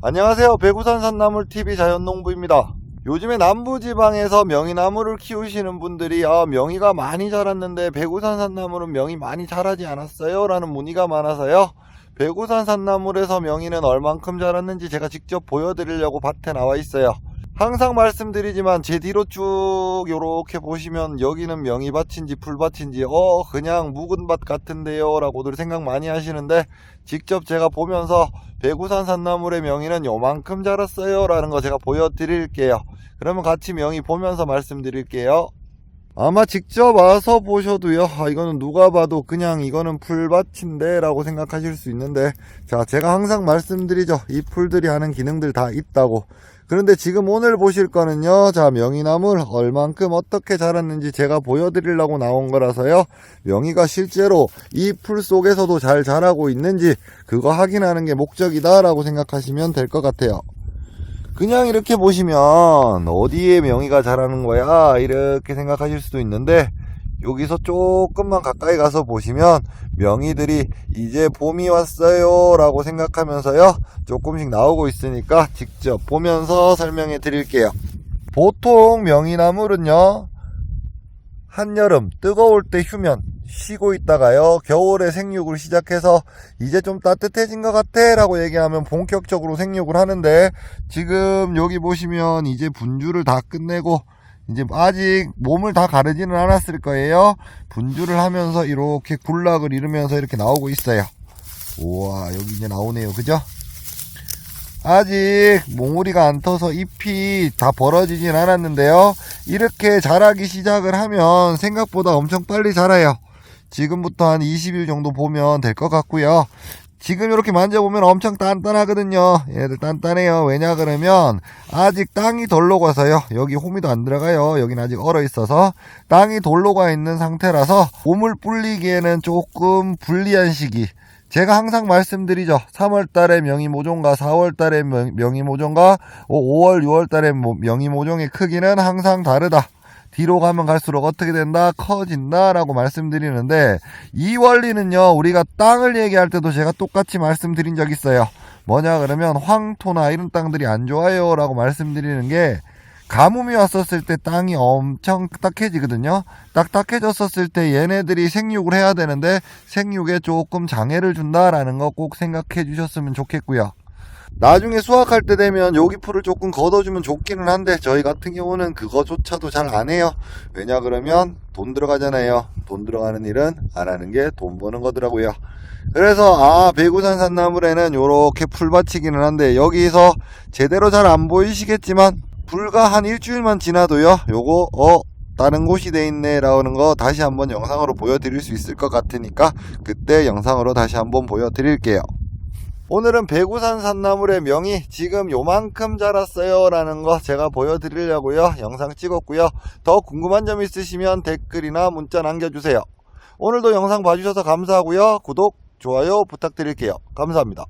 안녕하세요. 배구산 산나물TV 자연농부입니다. 요즘에 남부지방에서 명이나무를 키우시는 분들이 아 명이가 많이 자랐는데 배구산 산나물은 명이 많이 자라지 않았어요 라는 문의가 많아서요. 배구산 산나물에서 명이는 얼만큼 자랐는지 제가 직접 보여드리려고 밭에 나와 있어요. 항상 말씀드리지만 제 뒤로 쭉 요렇게 보시면 여기는 명이밭인지 풀밭인지 어 그냥 묵은 밭 같은데요 라고들 생각 많이 하시는데 직접 제가 보면서 배구산 산나물의 명이는 요만큼 자랐어요 라는 거 제가 보여드릴게요. 그러면 같이 명이 보면서 말씀드릴게요 아마 직접 와서 보셔도요. 아 이거는 누가 봐도 그냥 이거는 풀밭인데 라고 생각하실 수 있는데 자 제가 항상 말씀드리죠. 이 풀들이 하는 기능들 다 있다고. 그런데 지금 오늘 보실 거는요. 자 명이나물 얼만큼 어떻게 자랐는지 제가 보여드리려고 나온 거라서요. 명이가 실제로 이 풀 속에서도 잘 자라고 있는지 그거 확인하는 게 목적이다 라고 생각하시면 될 것 같아요 그냥 이렇게 보시면 어디에 명이가 자라는 거야? 이렇게 생각하실 수도 있는데 여기서 조금만 가까이 가서 보시면 명이들이 이제 봄이 왔어요 라고 생각하면서요 조금씩 나오고 있으니까 직접 보면서 설명해 드릴게요. 보통 명이나물은요 한여름 뜨거울 때 휴면 쉬고 있다가요 겨울에 생육을 시작해서 이제 좀 따뜻해진 것 같아 라고 얘기하면 본격적으로 생육을 하는데 지금 여기 보시면 이제 분주를 다 끝내고 이제 아직 몸을 다 가르지는 않았을 거예요. 분주를 하면서 이렇게 군락을 이루면서 이렇게 나오고 있어요. 우와 여기 이제 나오네요. 그죠? 아직 몽우리가 안 터서 잎이 다 벌어지진 않았는데요. 이렇게 자라기 시작을 하면 생각보다 엄청 빨리 자라요 지금부터 한 20일 정도 보면 될 것 같고요. 지금 이렇게 만져보면 엄청 단단하거든요. 얘들 단단해요. 왜냐 그러면 아직 땅이 덜 녹아서요. 여기 호미도 안 들어가요. 여기는 아직 얼어 있어서 땅이 덜 녹아 있는 상태라서 몸을 불리기에는 조금 불리한 시기. 제가 항상 말씀드리죠. 3월달에 명이모종과 4월달에 명이모종과 5월 6월달에 명이모종의 크기는 항상 다르다 뒤로 가면 갈수록 어떻게 된다? 커진다? 라고 말씀드리는데 이 원리는요 우리가 땅을 얘기할 때도 제가 똑같이 말씀드린 적 있어요. 뭐냐 그러면 황토나 이런 땅들이 안 좋아요 라고 말씀드리는 게 가뭄이 왔었을 때 땅이 엄청 딱딱해지거든요. 딱딱해졌었을 때 얘네들이 생육을 해야 되는데 생육에 조금 장애를 준다라는 거 꼭 생각해 주셨으면 좋겠고요 나중에 수확할 때 되면 여기 풀을 조금 걷어주면 좋기는 한데 저희 같은 경우는 그거조차도 잘 안 해요. 왜냐 그러면 돈 들어가잖아요. 돈 들어가는 일은 안 하는 게 돈 버는 거더라고요. 그래서 아 배구산 산나물에는 요렇게 풀밭이기는 한데 여기서 제대로 잘 안 보이시겠지만 불과 한 일주일만 지나도요 요거 어 다른 곳이 돼 있네 라는 거 다시 한번 영상으로 보여드릴 수 있을 것 같으니까 그때 영상으로 다시 한번 보여드릴게요 오늘은 배구산 산나물의 명이 지금 요만큼 자랐어요 라는 거 제가 보여드리려고요. 영상 찍었고요. 더 궁금한 점 있으시면 댓글이나 문자 남겨주세요. 오늘도 영상 봐주셔서 감사하고요. 구독 좋아요 부탁드릴게요. 감사합니다